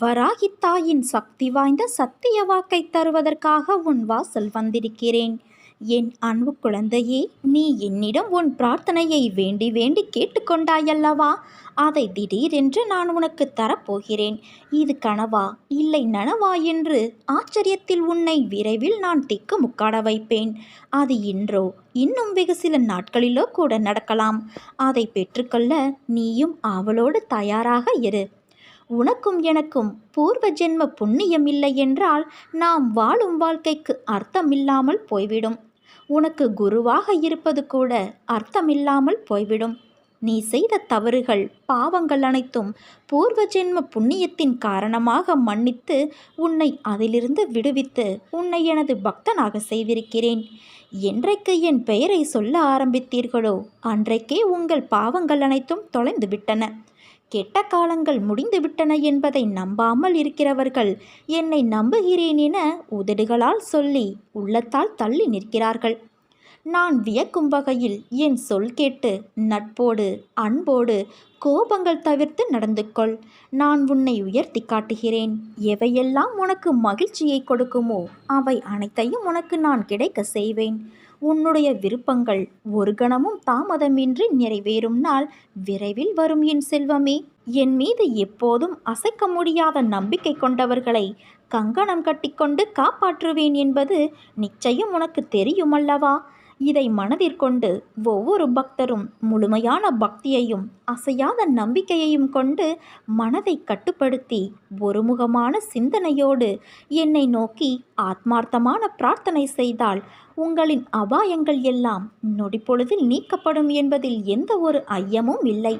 வராகித்தாயின் சக்தி வாய்ந்த சத்திய வாக்கை தருவதற்காக உன் வாசல் வந்திருக்கிறேன். என் அன்பு குழந்தையே நீ என்னிடம் உன் பிரார்த்தனையை வேண்டி வேண்டி கேட்டுக்கொண்டாயல்லவா? அதை திடீரென்று நான் உனக்கு தரப்போகிறேன். இது கனவா? இல்லை நனவா என்று ஆச்சரியத்தில் உன்னை விரைவில் நான் திக்கு முக்காட வைப்பேன். அது இன்றோ? இன்னும் வெகு சில நாட்களிலோ கூட நடக்கலாம். அதை பெற்றுக்கொள்ள நீயும் அவளோடு தயாராக இரு. உனக்கும் எனக்கும் பூர்வ ஜென்ம புண்ணியம் இல்லை என்றால் நாம் வாழும் வாழ்க்கைக்கு அர்த்தமில்லாமல் போய்விடும். உனக்கு குருவாக இருப்பது கூட அர்த்தமில்லாமல் போய்விடும். நீ செய்த தவறுகள் பாவங்கள் அனைத்தும் பூர்வ ஜென்ம புண்ணியத்தின் காரணமாக மன்னித்து உன்னை அதிலிருந்து விடுவித்து உன்னை எனது பக்தனாக செய்திருக்கிறேன். என்றைக்கு என் பெயரை சொல்ல ஆரம்பித்தீர்களோ அன்றைக்கே உங்கள் பாவங்கள் அனைத்தும் தொலைந்து விட்டன கெட்ட காலங்கள் முடிந்துவிட்டன என்பதை நம்பாமல் இருக்கிறவர்கள் என்னை நம்புகிறேன் என உதடுகளால் சொல்லி உள்ளத்தால் தள்ளி நிற்கிறார்கள். நான் வியக்கும் வகையில் என் சொல் கேட்டு நட்போடு அன்போடு கோபங்கள் தவிர்த்து நடந்து கொள். நான் உன்னை உயர்த்தி காட்டுகிறேன். எவையெல்லாம் உனக்கு மகிழ்ச்சியை கொடுக்குமோ அவை அனைத்தையும் உனக்கு நான் கிடைக்க செய்வேன். உன்னுடைய விருப்பங்கள் ஒரு கணமும் தாமதமின்றி நிறைவேறும் நாள் விரைவில் வரும் என் செல்வமே. என் மீது எப்போதும் அசைக்க முடியாத நம்பிக்கை கொண்டவர்களை கங்கணம் கட்டிக்கொண்டு காப்பாற்றுவேன் என்பது நிச்சயம் உனக்கு தெரியுமல்லவா? இதை மனதிற்கொண்டு ஒவ்வொரு பக்தரும் முழுமையான பக்தியையும் அசையாத நம்பிக்கையையும் கொண்டு மனதை கட்டுப்படுத்தி ஒருமுகமான சிந்தனையோடு என்னை நோக்கி ஆத்மார்த்தமான பிரார்த்தனை செய்தால் உங்களின் அபாயங்கள் எல்லாம் நொடிப்பொழுதில் நீக்கப்படும் என்பதில் எந்த ஒரு ஐயமும் இல்லை.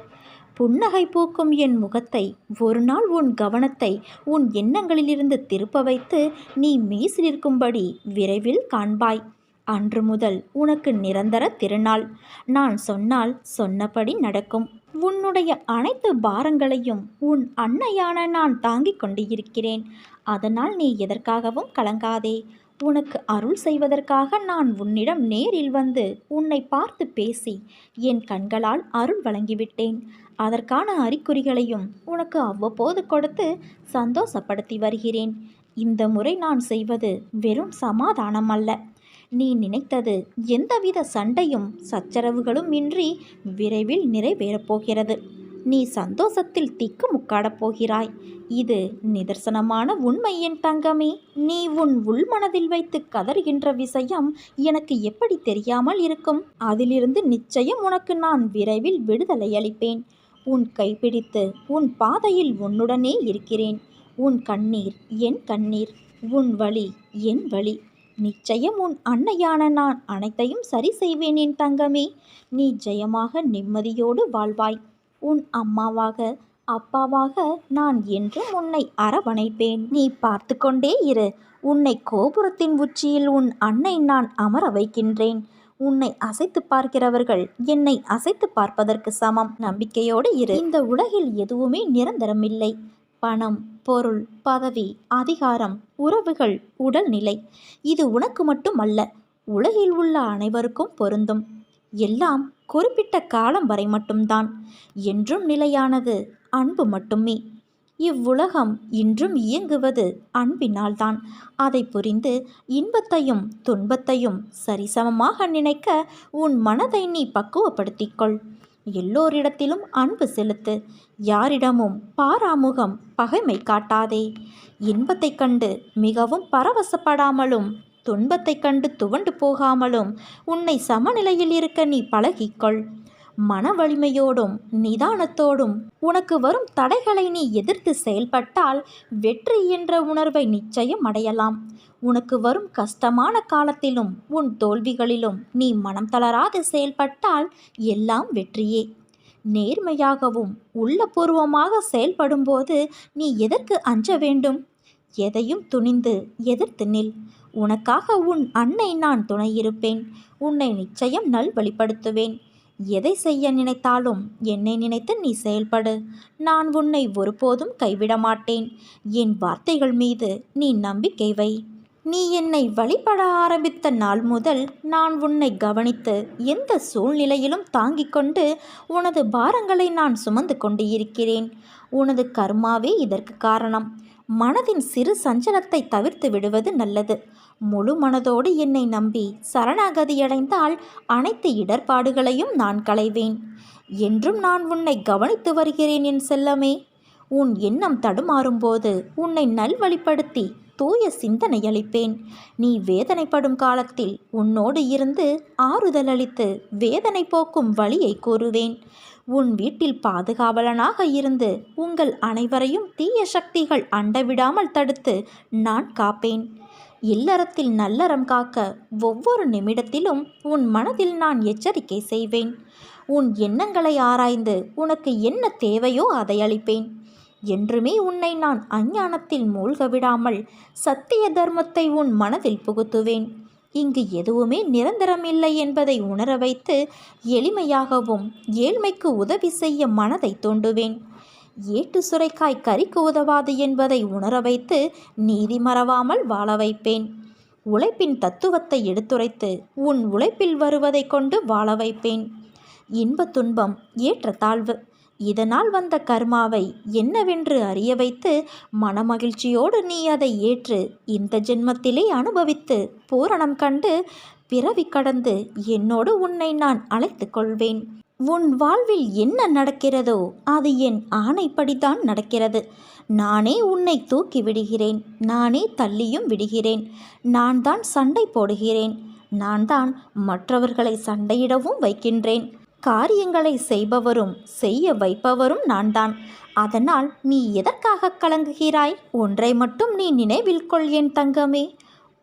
புன்னகை பூக்கும் என் முகத்தை ஒரு நாள் உன் கவனத்தை உன் எண்ணங்களிலிருந்து திருப்ப வைத்து நீ மீசிலிருக்கும்படி விரைவில் காண்பாய். அன்று முதல் உனக்கு நிரந்தர திருநாள். நான் சொன்னால் சொன்னபடி நடக்கும். உன்னுடைய அனைத்து பாரங்களையும் உன் அன்னையான நான் தாங்கிக் கொண்டு இருக்கிறேன் அதனால் நீ எதற்காகவும் கலங்காதே. உனக்கு அருள் செய்வதற்காக நான் உன்னிடம் நேரில் வந்து உன்னை பார்த்து பேசி என் கண்களால் அருள் வழங்கிவிட்டேன். அதற்கான அறிகுறிகளையும் உனக்கு அவ்வப்போது கொடுத்து சந்தோஷப்படுத்தி வருகிறேன். இந்த முறை நான் செய்வது வெறும் சமாதானம் அல்ல நீ நினைத்தது எந்தவித சண்டையும் சச்சரவுகளும் இன்றி விரைவில் நிறைவேறப் போகிறது. நீ சந்தோஷத்தில் திக்கு முக்காடப் போகிறாய். இது நிதர்சனமான உண்மை என் தங்கமே. நீ உன் உள்மனதில் வைத்து கதறுகின்ற விஷயம் எனக்கு எப்படி தெரியாமல் இருக்கும்? அதிலிருந்து நிச்சயம் உனக்கு நான் விரைவில் விடுதலை அளிப்பேன். உன் கைப்பிடித்து உன் பாதையில் உன்னுடனே இருக்கிறேன். உன் கண்ணீர் என் கண்ணீர். உன் வழி என் வழி. நிச்சயம் உன் அன்னையான நான் அனைத்தையும் சரி செய்வேன் என் தங்கமே. நீ ஜெயமாக நிம்மதியோடு வாழ்வாய். உன் அம்மாவாக அப்பாவாக நான் என்றும் உன்னை அரவணைப்பேன். நீ பார்த்து கொண்டே இரு. உன்னை கோபுரத்தின் உச்சியில் உன் அன்னை நான் அமர வைக்கின்றேன். உன்னை அசைத்து பார்க்கிறவர்கள் என்னை அசைத்து பார்ப்பதற்கு சமம். நம்பிக்கையோடு இரு. இந்த உலகில் எதுவுமே நிரந்தரமில்லை. பணம் பொருள் பதவி அதிகாரம் உறவுகள் உடல்நிலை இது உனக்கு மட்டும் அல்ல உலகில் உள்ள அனைவருக்கும் பொருந்தும். எல்லாம் குறிப்பிட்ட காலம் வரை மட்டும்தான் என்றும் நிலையானது அன்பு மட்டுமே. இவ்வுலகம் இன்றும் இயங்குவது அன்பினால்தான் அதை புரிந்து இன்பத்தையும் துன்பத்தையும் சரிசமமாக நினைக்க உன் மனதை நீ பக்குவப்படுத்திக்கொள் எல்லோரிடத்திலும் அன்பு செலுத்து. யாரிடமும் பாராமுகம் பகைமை காட்டாதே. இன்பத்தைக் கண்டு மிகவும் பரவசப்படாமலும் துன்பத்தைக் கண்டு துவண்டு போகாமலும் உன்னை சமநிலையில் இருக்க நீ பழகிக்கொள். மன வலிமையோடும் நிதானத்தோடும் உனக்கு வரும் தடைகளை நீ எதிர்த்து செயல்பட்டால் வெற்றி என்ற உணர்வை நிச்சயம் அடையலாம். உனக்கு வரும் கஷ்டமான காலத்திலும் உன் தோல்விகளிலும் நீ மனம் தளராது செயல்பட்டால் எல்லாம் வெற்றியே. நேர்மையாகவும் உள்ளபூர்வமாக செயல்படும்போது நீ எதற்கு அஞ்ச வேண்டும்? எதையும் துணிந்து எதிர்த்து நில். உனக்காக உன் அன்னை நான் துணையிருப்பேன் உன்னை நிச்சயம் நல்வழிப்படுத்துவேன். எதை செய்ய நினைத்தாலும் என்னை நினைத்து நீ செயல்படு. நான் உன்னை ஒருபோதும் கைவிட மாட்டேன். என் வார்த்தைகள் மீது நீ நம்பிக்கை வை. நீ என்னை வழிபட ஆரம்பித்த நாள் முதல் நான் உன்னை கவனித்து எந்த சூழ்நிலையிலும் தாங்கிக் கொண்டு உனது பாரங்களை நான் சுமந்து கொண்டு இருக்கிறேன். உனது கர்மாவே இதற்கு காரணம். மனதின் சிறு சஞ்சலத்தை தவிர்த்து விடுவது நல்லது. முழு மனதோடு என்னை நம்பி சரணாகதியடைந்தால் அனைத்து இடர்பாடுகளையும் நான் களைவேன். என்றும் நான் உன்னை கவனித்து வருகிறேன் என் செல்லமே. உன் எண்ணம் தடுமாறும்போது உன்னை நல்வழிப்படுத்தி தூய சிந்தனை அளிப்பேன். நீ வேதனைப்படும் காலத்தில் உன்னோடு இருந்து ஆறுதல் அளித்து வேதனை போக்கும் வழியை கூறுவேன். உன் வீட்டில் பாதுகாவலனாக இருந்து உங்கள் அனைவரையும் தீய சக்திகள் அண்டவிடாமல் தடுத்து நான் காப்பேன். இல்லறத்தில் நல்லறம் காக்க ஒவ்வொரு நிமிடத்திலும் உன் மனதில் நான் எச்சரிக்கை செய்வேன். உன் எண்ணங்களை ஆராய்ந்து உனக்கு என்ன தேவையோ அதை அளிப்பேன். என்றுமே உன்னை நான் அஞ்ஞானத்தில் மூழ்க விடாமல் சத்திய தர்மத்தை உன் மனதில் புகுத்துவேன். இங்கு எதுவுமே நிரந்தரமில்லை என்பதை உணர வைத்து எளிமையாகவும் ஏழ்மைக்கு உதவி செய்ய மனதை தோண்டுவேன். ஏட்டு சுரைக்காய் கறிக்கு உதவாது என்பதை உணர வைத்து நீதி மறவாமல் வாழ வைப்பேன். உழைப்பின் தத்துவத்தை எடுத்துரைத்து உன் உழைப்பில் வருவதை கொண்டு வாழ வைப்பேன். இன்ப துன்பம் ஏற்ற தாழ்வு. இதனால் வந்த கர்மாவை என்னவென்று அறிய வைத்து மனமகிழ்ச்சியோடு நீ அதை ஏற்று இந்த ஜென்மத்திலே அனுபவித்து பூரணம் கண்டு பிறவி கடந்து என்னோடு உன்னை நான் அழைத்து கொள்வேன். உன் வாழ்வில் என்ன நடக்கிறதோ அது என் ஆணைப்படித்தான் நடக்கிறது. நானே உன்னை தூக்கி விடுகிறேன். நானே தள்ளியும் விடுகிறேன். நான் தான் சண்டை போடுகிறேன். நான் தான் மற்றவர்களை சண்டையிடவும் வைக்கின்றேன். காரியங்களை செய்பவரும் செய்ய வைப்பவரும் நான் தான் அதனால் நீ எதற்காக கலங்குகிறாய்? ஒன்றை மட்டும் நீ நினைவில் கொள் என் தங்கமே.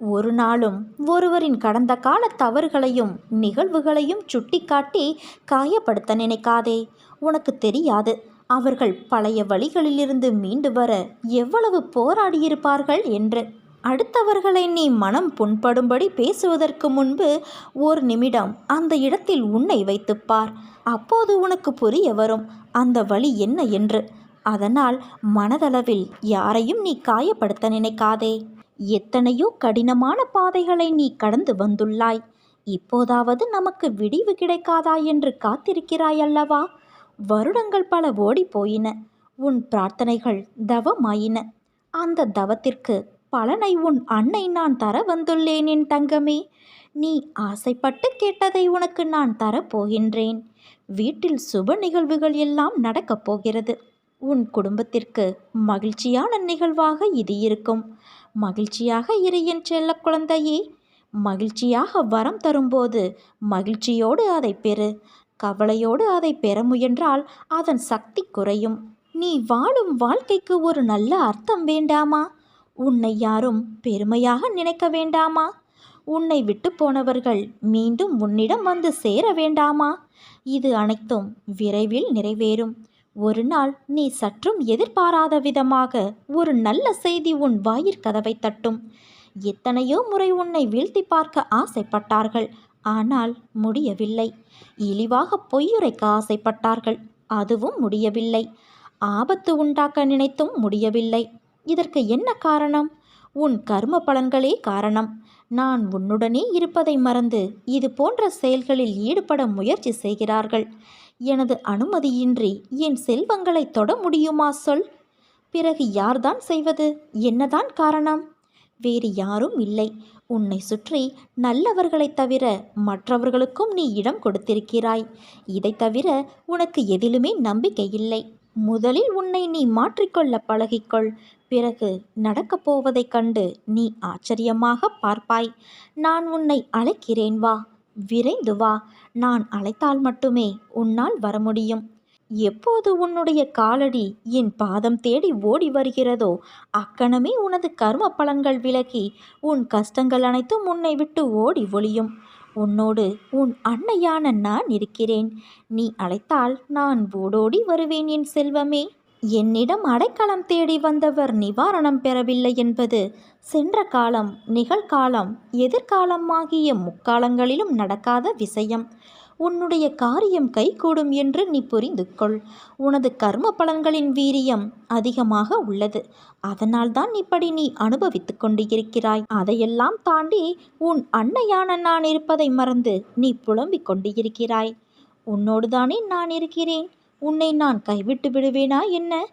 ஒரு நாளும் ஒருவரின் கடந்த கால தவறுகளையும் நிகழ்வுகளையும் சுட்டிக்காட்டி காயப்படுத்த நினைக்காதே. உனக்கு தெரியாது அவர்கள் பழைய வழிகளிலிருந்து மீண்டு வர எவ்வளவு போராடியிருப்பார்கள் என்று. அடுத்தவர்களை நீ மனம் புண்படும்படி பேசுவதற்கு முன்பு ஒரு நிமிடம் அந்த இடத்தில் உன்னை வைத்துப்பார் அப்போது உனக்கு புரிய வரும் அந்த வழி என்ன என்று. அதனால் மனதளவில் யாரையும் நீ காயப்படுத்த நினைக்காதே. எத்தனையோ கடினமான பாதைகளை நீ கடந்து வந்துள்ளாய். இப்போதாவது நமக்கு விடிவு கிடைக்காதா என்று காத்திருக்கிறாய் அல்லவா? வருடங்கள் பல ஓடி போயின உன் பிரார்த்தனைகள் தவமாயின. அந்த தவத்திற்கு பலனை உன் அன்னை நான் தர வந்துள்ளேன் என் தங்கமே. நீ ஆசைப்பட்டு கேட்டதை உனக்கு நான் தரப்போகின்றேன். வீட்டில் சுப நிகழ்வுகள் எல்லாம் நடக்கப் போகிறது. உன் குடும்பத்திற்கு மகிழ்ச்சியான நிகழ்வாக இது இருக்கும். மகிழ்ச்சியாக இரு என் செல்ல குழந்தையே. மகிழ்ச்சியாக வரம் தரும்போது மகிழ்ச்சியோடு அதை பெறு. கவலையோடு அதை பெற முயன்றால் அதன் சக்தி குறையும். நீ வாழும் வாழ்க்கைக்கு ஒரு நல்ல அர்த்தம் வேண்டாமா? உன்னை யாரும் பெருமையாக நினைக்க வேண்டாமா? உன்னை விட்டு போனவர்கள் மீண்டும் உன்னிடம் வந்து சேர வேண்டாமா? இது அனைத்தும் விரைவில் நிறைவேறும். ஒரு நாள் நீ சற்றும் எதிர்பாராத விதமாக ஒரு நல்ல செய்தி உன் வாயிற்கதவை தட்டும். எத்தனையோ முறை உன்னை வீழ்த்தி பார்க்க ஆசைப்பட்டார்கள். ஆனால் முடியவில்லை. இழிவாக பொய்யுரைக்க ஆசைப்பட்டார்கள். அதுவும் முடியவில்லை. ஆபத்து உண்டாக்க நினைத்தும் முடியவில்லை. இதற்கு என்ன காரணம்? உன் கர்ம பலன்களே காரணம். நான் உன்னுடனே இருப்பதை மறந்து இது போன்ற செயல்களில் ஈடுபட முயற்சி செய்கிறார்கள். எனது அனுமதியின்றி என் செல்வங்களை தொட முடியுமா சொல். பிறகு யார்தான் செய்வது? என்னதான் காரணம்? வேறு யாரும் இல்லை. உன்னை சுற்றி நல்லவர்களைத் தவிர மற்றவர்களுக்கும் நீ இடம் கொடுத்திருக்கிறாய். இதைத் தவிர உனக்கு எதிலுமே நம்பிக்கை இல்லை. முதலில் உன்னை நீ மாற்றிக்கொள்ள பழகிக்கொள். பிறகு நடக்கப் போவதைக் கண்டு நீ ஆச்சரியமாக பார்ப்பாய். நான் உன்னை அழைக்கிறேன் வா. விரைந்து வா நான் அழைத்தால் மட்டுமே உன்னால் வர முடியும் எப்போது உன்னுடைய காலடி என் பாதம் தேடி ஓடி வருகிறதோ அக்கணமே உனது கர்ம பலன்கள் விலகி உன் கஷ்டங்கள் அனைத்தும் உன்னை விட்டு ஓடி ஒளியும். உன்னோடு உன் அன்னையான நான் இருக்கிறேன். நீ அழைத்தால் நான் ஓடோடி வருவேன் என் செல்வமே. என்னிடம் அடைக்கலம் தேடி வந்தவர் நிவாரணம் பெறவில்லை என்பது சென்ற காலம் நிகழ்காலம் எதிர்காலம் ஆகிய முக்காலங்களிலும் நடக்காத விஷயம். உன்னுடைய காரியம் கைகூடும் என்று நீ புரிந்து கொள் உனது கர்ம பலன்களின் வீரியம் அதிகமாக உள்ளது. அதனால்தான் இப்படி நீ அனுபவித்து கொண்டு இருக்கிறாய் அதையெல்லாம் தாண்டி உன் அன்னையான நான் இருப்பதை மறந்து நீ புலம்பிக் கொண்டு இருக்கிறாய் உன்னோடுதானே நான் இருக்கிறேன்? உன்னை நான் கைவிட்டு விடுவேனா என்ன?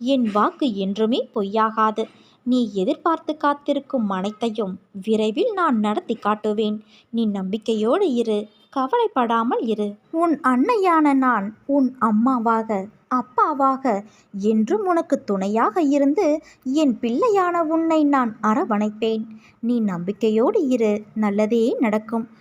என் வாக்கு என்றுமே பொய்யாகாது. நீ எதிர்பார்த்து காத்திருக்கும் அனைத்தையும் விரைவில் நான் நடத்தி காட்டுவேன். நீ நம்பிக்கையோடு இரு. கவலைப்படாமல் இரு. உன் அன்னையான நான் உன் அம்மாவாக அப்பாவாக என்றும் உனக்கு துணையாக இருந்து என் பிள்ளையான உன்னை நான் அரவணைப்பேன். நீ நம்பிக்கையோடு இரு. நல்லதே நடக்கும்.